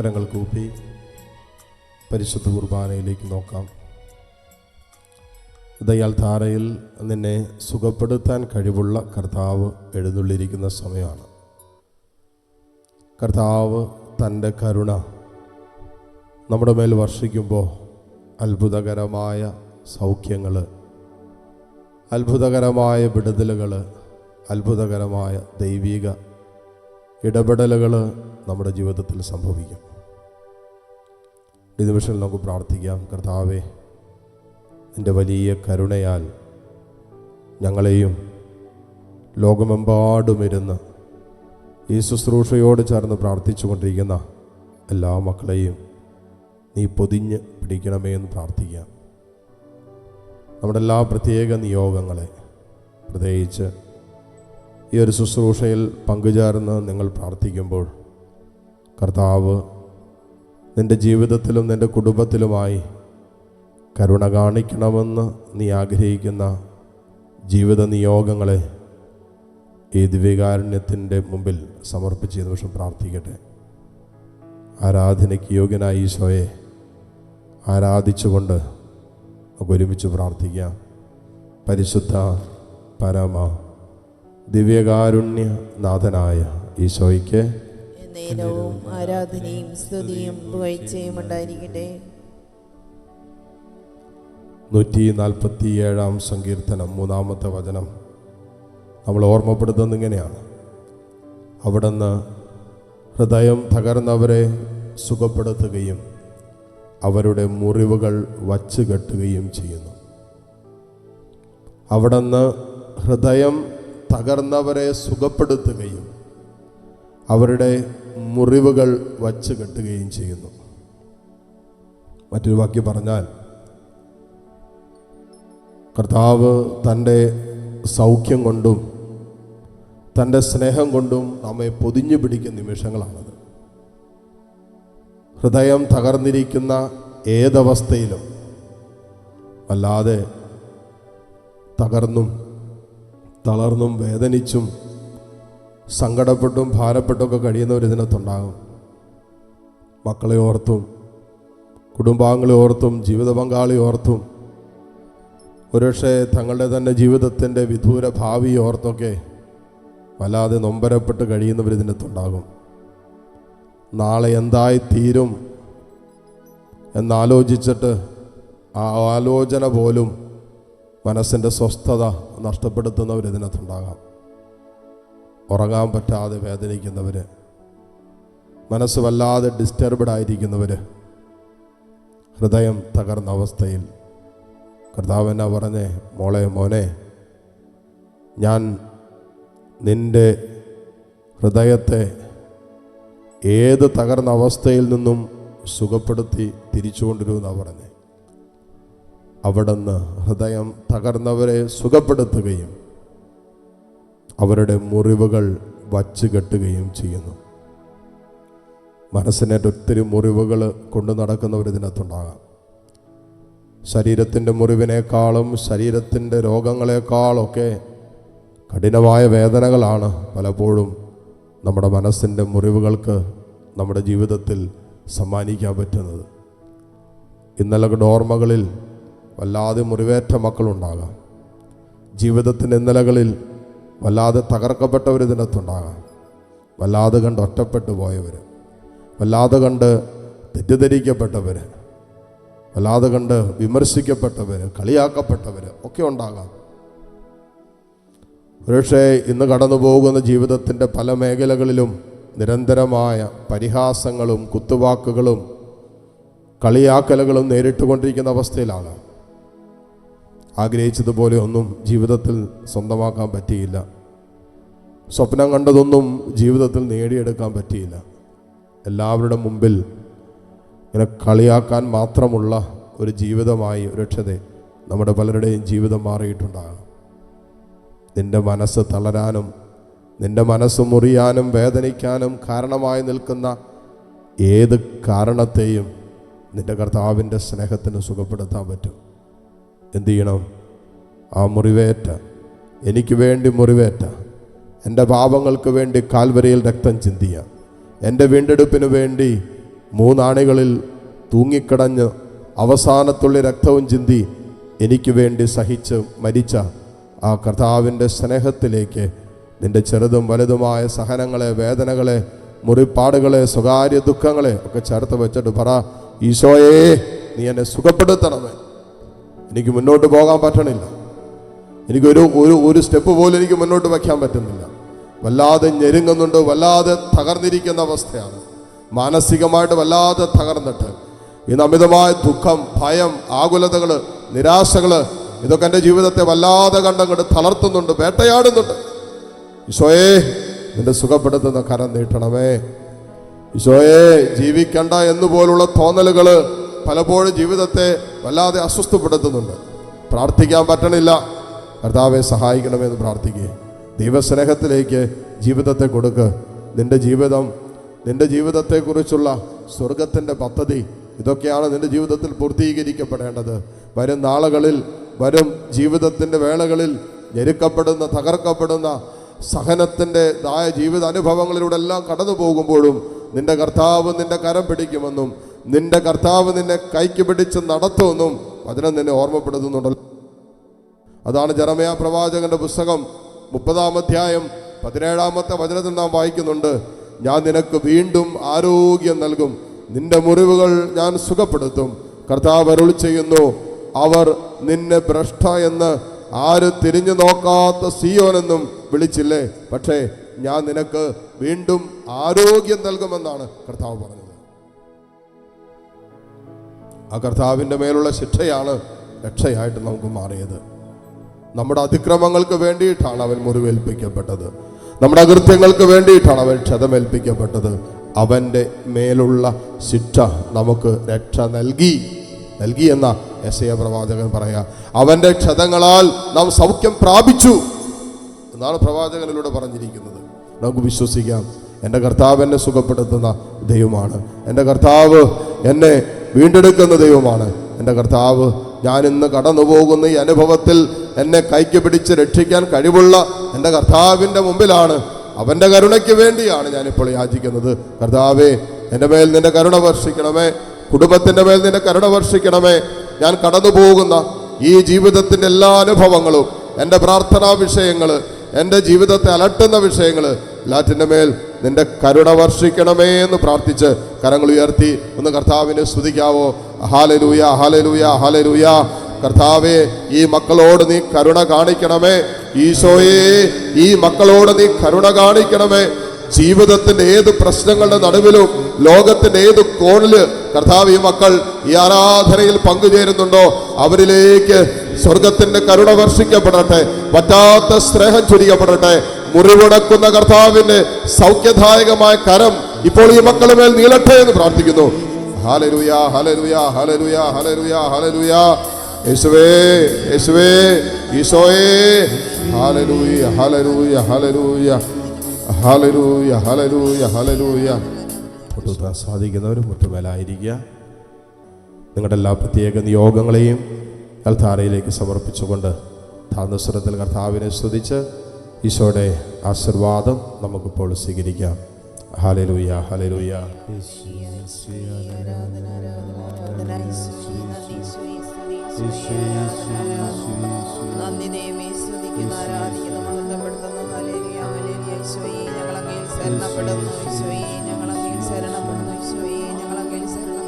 കരങ്ങൾ കൂപ്പി പരിശുദ്ധ കുർബാനയിലേക്ക് നോക്കാം. ദയാൽ ധാരയിൽ നിന്നെ സുഖപ്പെടുത്താൻ കഴിവുള്ള കർത്താവ് എഴുന്നള്ളിരിക്കുന്ന സമയമാണ്. കർത്താവ് തന്റെ കരുണ നമ്മുടെ മേൽ വർഷിക്കുമ്പോൾ അത്ഭുതകരമായ സൗഖ്യങ്ങൾ അത്ഭുതകരമായ വിടുതലുകൾ അത്ഭുതകരമായ ദൈവിക ഇടപെടലുകൾ നമ്മുടെ ജീവിതത്തിൽ സംഭവിക്കും. ഈ നിമിഷം നമുക്ക് പ്രാർത്ഥിക്കാം. കർത്താവെ എന്റെ വലിയ കരുണയാൽ ഞങ്ങളെയും ലോകമെമ്പാടും ഇരുന്ന് ഈ ശുശ്രൂഷയോട് ചേർന്ന് പ്രാർത്ഥിച്ചു കൊണ്ടിരിക്കുന്ന എല്ലാ മക്കളെയും നീ പൊതിഞ്ഞ് പിടിക്കണമേ എന്ന് പ്രാർത്ഥിക്കാം. നമ്മുടെ എല്ലാ പ്രത്യേക നിയോഗങ്ങളെ പ്രത്യേകിച്ച് ഈ ഒരു ശുശ്രൂഷയിൽ പങ്കുചേർന്ന് നിങ്ങൾ പ്രാർത്ഥിക്കുമ്പോൾ കർത്താവ് നിന്റെ ജീവിതത്തിലും നിന്റെ കുടുംബത്തിലുമായി കരുണ കാണിക്കണമെന്ന് നീ ആഗ്രഹിക്കുന്ന ജീവിത നിയോഗങ്ങളെ ഈ ദിവ്യകാരുണ്യത്തിന്റെ മുമ്പിൽ സമർപ്പിച്ച് നിമിഷം പ്രാർത്ഥിക്കട്ടെ. ആരാധനയ്ക്ക് യോഗ്യനായ ഈശോയെ ആരാധിച്ചുകൊണ്ട് നമുക്ക് ഒരുമിച്ച് പ്രാർത്ഥിക്കാം. പരിശുദ്ധ പരമ ദിവ്യകാരുണ്യനാഥനായ ഈശോയ്ക്ക് നേരവും ആരാധനയും സ്തുതിയും പുകഴ്ചയും ഉണ്ടായിരിക്കട്ടെ. നൂറ്റി നാൽപ്പത്തി ഏഴാം സങ്കീർത്തനം മൂന്നാമത്തെ വചനം. നമ്മൾ ഓർമ്മപ്പെടുത്തുന്നത് ഇങ്ങനെയാണ്. അവിടുന്ന് ഹൃദയം തകർന്നവരെ സുഖപ്പെടുത്തുകയും അവരുടെ മുറിവുകൾ വച്ച് കെട്ടുകയും ചെയ്യുന്നു. അവിടുന്ന് ഹൃദയം തകർന്നവരെ സുഖപ്പെടുത്തുകയും അവരുടെ മുറിവുകൾ വച്ച് കെട്ടുകയും ചെയ്യുന്നു. മറ്റൊരു വാക്യം പറഞ്ഞാൽ കർത്താവ് തന്റെ സൗഖ്യം കൊണ്ടും തന്റെ സ്നേഹം കൊണ്ടും നമ്മെ പൊതിഞ്ഞു പിടിക്കുന്ന നിമിഷങ്ങളാണത്. ഹൃദയം തകർന്നിരിക്കുന്ന ഏതവസ്ഥയിലും അല്ലാതെ തകർന്നും തളർന്നും വേദനിച്ചും സങ്കടപ്പെട്ടും ഭാരപ്പെട്ടുമൊക്കെ കഴിയുന്നവർ ഇതിനകത്തുണ്ടാകും. മക്കളെ ഓർത്തും കുടുംബാംഗങ്ങളെ ഓർത്തും ജീവിത പങ്കാളി ഓർത്തും ഒരുപക്ഷെ തങ്ങളുടെ തന്നെ ജീവിതത്തിന്റെ വിദൂര ഭാവി ഓർത്തൊക്കെ വല്ലാതെ നൊമ്പരപ്പെട്ട് കഴിയുന്നവർ ഇതിനകത്തുണ്ടാകും. നാളെ എന്തായി തീരും എന്നാലോചിച്ചിട്ട് ആ ആലോചന പോലും മനസ്സിന്റെ സ്വസ്ഥത നഷ്ടപ്പെടുത്തുന്നവർ ഇതിനകത്തുണ്ടാകാം. ഉറങ്ങാൻ പറ്റാതെ വേദനിക്കുന്നവർ മനസ്സ് വല്ലാതെ ഡിസ്റ്റർബ്ഡ് ആയിരിക്കുന്നവർ ഹൃദയം തകർന്ന അവസ്ഥയിൽ. കർത്താവ് എന്നാ പറഞ്ഞേ മോളെ മോനെ ഞാൻ നിന്റെ ഹൃദയത്തെ ഏത് തകർന്ന അവസ്ഥയിൽ നിന്നും സുഖപ്പെടുത്തി തിരിച്ചു പറഞ്ഞേ. അവിടുന്ന് ഹൃദയം തകർന്നവരെ സുഖപ്പെടുത്തുകയും മുറിവുകൾ വച്ച് കെട്ടുകയും ചെയ്യുന്നു. മനസ്സിനേറ്റ ഒത്തിരി മുറിവുകൾ കൊണ്ടു നടക്കുന്നവർ ഇതിനകത്തുണ്ടാകാം. ശരീരത്തിന്റെ മുറിവിനേക്കാളും ശരീരത്തിന്റെ രോഗങ്ങളെക്കാളൊക്കെ കഠിനമായ വേദനകളാണ് പലപ്പോഴും നമ്മുടെ മനസ്സിന്റെ മുറിവുകൾക്ക് നമ്മുടെ ജീവിതത്തിൽ സമ്മാനിക്കാൻ പറ്റുന്നത്. ഇന്നലെ ഡോർമകളിൽ വല്ലാതെ മുറിവേറ്റ മക്കളുണ്ടാകാം. ജീവിതത്തിന്റെ ഇന്നലകളിൽ വല്ലാതെ തകർക്കപ്പെട്ടവർ ഇതിനകത്തുണ്ടാകാം. വല്ലാതെ കണ്ട് ഒറ്റപ്പെട്ടു പോയവർ വല്ലാതെ കണ്ട് തെറ്റിദ്ധരിക്കപ്പെട്ടവർ വല്ലാതെ കണ്ട് വിമർശിക്കപ്പെട്ടവർ കളിയാക്കപ്പെട്ടവർ ഒക്കെ ഉണ്ടാകാം. ഒരുപക്ഷെ ഇന്ന് കടന്നു പോകുന്ന ജീവിതത്തിന്റെ പല മേഖലകളിലും നിരന്തരമായ പരിഹാസങ്ങളും കുത്തുവാക്കുകളും കളിയാക്കലുകളും നേരിട്ടുകൊണ്ടിരിക്കുന്ന അവസ്ഥയിലാണ്. ആഗ്രഹിച്ചതുപോലെ ഒന്നും ജീവിതത്തിൽ സ്വന്തമാക്കാൻ പറ്റിയില്ല. സ്വപ്നം കണ്ടതൊന്നും ജീവിതത്തിൽ നേടിയെടുക്കാൻ പറ്റിയില്ല. എല്ലാവരുടെ മുമ്പിൽ ഇങ്ങനെ കളിയാക്കാൻ മാത്രമുള്ള ഒരു ജീവിതമായി ഒരു രക്ഷതെ നമ്മുടെ പലരുടെയും ജീവിതം മാറിയിട്ടുണ്ടാകാം നിന്റെ മനസ്സ് തളരാനും നിന്റെ മനസ്സ് മുറിയാനും വേദനിക്കാനും കാരണമായി നിൽക്കുന്ന ഏത് കാരണത്തെയും നിന്റെ കർത്താവിന്റെ സ്നേഹത്തിന് സുഖപ്പെടുത്താൻ പറ്റും. എന്തു ചെയ്യണം ആ മുറിവേറ്റ. എനിക്ക് വേണ്ടി മുറിവേറ്റ. എന്റെ പാപങ്ങൾക്ക് വേണ്ടി കാൽവരയിൽ രക്തം ചിന്തിയ. എന്റെ വീണ്ടെടുപ്പിന് വേണ്ടി മൂന്നാണികളിൽ തൂങ്ങിക്കിടഞ്ഞ് അവസാനത്തുള്ളി രക്തവും ചിന്തി എനിക്ക് വേണ്ടി സഹിച്ച് മരിച്ച ആ കർത്താവിന്റെ സ്നേഹത്തിലേക്ക് നിന്റെ ചെറുതും വലുതുമായ സഹനങ്ങളെ വേദനകളെ മുറിപ്പാടുകളെ സ്വകാര്യ ദുഃഖങ്ങളെ ഒക്കെ ചേർത്ത് വെച്ചിട്ട് പറ ഈശോയെ നീ എന്നെ സുഖപ്പെടുത്തണമേ. എനിക്ക് മുന്നോട്ട് പോകാൻ പറ്റണില്ല. എനിക്കൊരു ഒരു ഒരു സ്റ്റെപ്പ് പോലും എനിക്ക് മുന്നോട്ട് വയ്ക്കാൻ പറ്റുന്നില്ല. വല്ലാതെ ഞെരുങ്ങുന്നുണ്ട് വല്ലാതെ തകർന്നിരിക്കുന്ന അവസ്ഥയാണ്. മാനസികമായിട്ട് വല്ലാതെ തകർന്നിട്ട്. ഇന്ന് അമിതമായ ദുഃഖം ഭയം ആകുലതകൾ നിരാശകൾ ഇതൊക്കെ എന്റെ ജീവിതത്തെ വല്ലാതെ കണ്ടങ്ങോട്ട് തളർത്തുന്നുണ്ട് വേട്ടയാടുന്നുണ്ട്. ഈശോയെ നിന്റെ സുഖപ്പെടുത്തുന്ന കരം നീട്ടണമേ. ഈശോയെ ജീവിക്കണ്ട എന്നുപോലുള്ള തോന്നലുകൾ പലപ്പോഴും ജീവിതത്തെ വല്ലാതെ അസ്വസ്ഥപ്പെടുത്തുന്നുണ്ട്. പ്രാർത്ഥിക്കാൻ പറ്റണില്ല. കർത്താവെ സഹായിക്കണമെന്ന് പ്രാർത്ഥിക്കുക ദൈവസ്നേഹത്തിലേക്ക് ജീവിതത്തെ കൊടുക്ക്. നിന്റെ ജീവിതം നിന്റെ ജീവിതത്തെക്കുറിച്ചുള്ള സ്വർഗത്തിന്റെ പദ്ധതി ഇതൊക്കെയാണ് നിന്റെ ജീവിതത്തിൽ പൂർത്തീകരിക്കപ്പെടേണ്ടത്. വരും നാളുകളിൽ വരും ജീവിതത്തിന്റെ വേളകളിൽ ഞെരുക്കപ്പെടുന്ന തകർക്കപ്പെടുന്ന സഹനത്തിന്റെ ദായ ജീവിത അനുഭവങ്ങളിലൂടെ എല്ലാം കടന്നു പോകുമ്പോഴും നിന്റെ കർത്താവ് നിന്റെ കരം പിടിക്കുമെന്നും നിന്റെ കർത്താവ് നിന്നെ കൈക്ക് പിടിച്ച് നടത്തുമെന്നും വചനം നിന്നെ ഓർമ്മപ്പെടുത്തുന്നുണ്ടല്ലോ. അതാണ് ജറമയ പ്രവാചകന്റെ പുസ്തകം മുപ്പതാം അധ്യായം പതിനേഴാമത്തെ വചനത്തിൽ നാം വായിക്കുന്നുണ്ട്. ഞാൻ നിനക്ക് വീണ്ടും ആരോഗ്യം നൽകും. നിന്റെ മുറിവുകൾ ഞാൻ സുഖപ്പെടുത്തും. കർത്താവ് അരുൾ ചെയ്യുന്നു അവർ നിന്നെ ഭ്രഷ്ട എന്ന് ആര് തിരിഞ്ഞു നോക്കാത്ത സിയോനെന്നും വിളിച്ചില്ലേ? പക്ഷേ ഞാൻ നിനക്ക് വീണ്ടും ആരോഗ്യം നൽകുമെന്നാണ് കർത്താവ് പറഞ്ഞത്. ആ കർത്താവിന്റെ മേലുള്ള ശിക്ഷയാണ് രക്ഷയായിട്ട് നമുക്ക് മാറിയത്. നമ്മുടെ അതിക്രമങ്ങൾക്ക് വേണ്ടിയിട്ടാണ് അവൻ മുറിവേൽപ്പിക്കപ്പെട്ടത്. നമ്മുടെ അകൃത്യങ്ങൾക്ക് വേണ്ടിയിട്ടാണ് അവൻ ക്ഷതമേൽപ്പിക്കപ്പെട്ടത്. അവന്റെ മേലുള്ള ശിക്ഷ നമുക്ക് രക്ഷ നൽകി. നൽകി എന്ന എസ് എ പ്രവാചകൻ പറയാ അവന്റെ ക്ഷതങ്ങളാൽ നാം സൗഖ്യം പ്രാപിച്ചു എന്നാണ് പ്രവാചകനിലൂടെ പറഞ്ഞിരിക്കുന്നത്. നമുക്ക് വിശ്വസിക്കാം എന്റെ കർത്താവ് എന്നെ സുഖപ്പെടുത്തുന്ന ദൈവമാണ്. എന്റെ കർത്താവ് എന്നെ വീണ്ടെടുക്കുന്ന ദൈവമാണ്. എന്റെ കർത്താവ് ഞാൻ ഇന്ന് കടന്നു പോകുന്ന ഈ അനുഭവത്തിൽ എന്നെ കൈക്ക് പിടിച്ച് രക്ഷിക്കാൻ കഴിവുള്ള എന്റെ കർത്താവിന്റെ മുമ്പിലാണ്. അവന്റെ കരുണയ്ക്ക് വേണ്ടിയാണ് ഞാനിപ്പോൾ യാചിക്കുന്നത്. കർത്താവേ എന്റെ മേൽ നിന്റെ കരുണ വർഷിക്കണമേ. കുടുംബത്തിന്റെ മേൽ നിന്റെ കരുണ വർഷിക്കണമേ. ഞാൻ കടന്നു പോകുന്ന ഈ ജീവിതത്തിന്റെ എല്ലാ അനുഭവങ്ങളും എന്റെ പ്രാർത്ഥനാ വിഷയങ്ങൾ എന്റെ ജീവിതത്തെ അലട്ടുന്ന വിഷയങ്ങൾ എല്ലാറ്റിന്റെ മേൽ നിന്റെ കരുണ വർഷിക്കണമേ എന്ന് പ്രാർത്ഥിച്ച് കരങ്ങൾ ഉയർത്തി ഒന്ന് കർത്താവിനെ സ്തുതിക്കാവോ. ഹാലലൂയ ഹാലലൂയ ഹാലലൂയ കർത്താവെ ഈ മക്കളോട് നീ കരുണ കാണിക്കണമേ. ഈശോയെ ഈ മക്കളോട് നീ കരുണ കാണിക്കണമേ. ജീവിതത്തിന്റെ ഏത് പ്രശ്നങ്ങളുടെ നടുവിലും ലോകത്തിന്റെ ഏത് കോണിൽ കർത്താവ് ഈ മക്കൾ ഈ ആരാധനയിൽ പങ്കുചേരുന്നുണ്ടോ അവരിലേക്ക് സ്വർഗത്തിന്റെ കരുണ വർഷിക്കപ്പെടട്ടെ പറ്റാത്ത സ്നേഹം ചൊരിയപ്പെടട്ടെ. മുറിവുടക്കുന്ന കർത്താവിന്റെ സൗഖ്യദായകമായ കരം ഇപ്പോൾ ഈ മക്കളുടെ മേൽ നീളട്ടെ എന്ന് പ്രാർത്ഥിക്കുന്നു. Hallelujah hallelujah hallelujah hallelujah hallelujah. യേശുവേ യേശുവേ ഈശോയേ. Hallelujah hallelujah hallelujah. Hallelujah hallelujah മുട്ടുത്താൻ സാധിക്കുന്നവർ മുട്ടുമേലായിരിക്കുക. നിങ്ങളുടെ എല്ലാ പ്രത്യേക നിയോഗങ്ങളെയും കൽത്താരയിലേക്ക് സമർപ്പിച്ചുകൊണ്ട് താന്നസ്വരത്തിൽ കർത്താവിനെ സ്തുതിച്ച് ഈശോയുടെ ആശീർവാദം നമുക്കിപ്പോൾ സ്വീകരിക്കാം ഹലലൂയ ഹലലൂയ ഈശോയെ ഞങ്ങൾ അങ്ങയിൽ ഈശോയെ ഞങ്ങൾ അങ്ങയിൽ ഈശോയെ ഞങ്ങൾ അങ്ങയിൽ ശരണം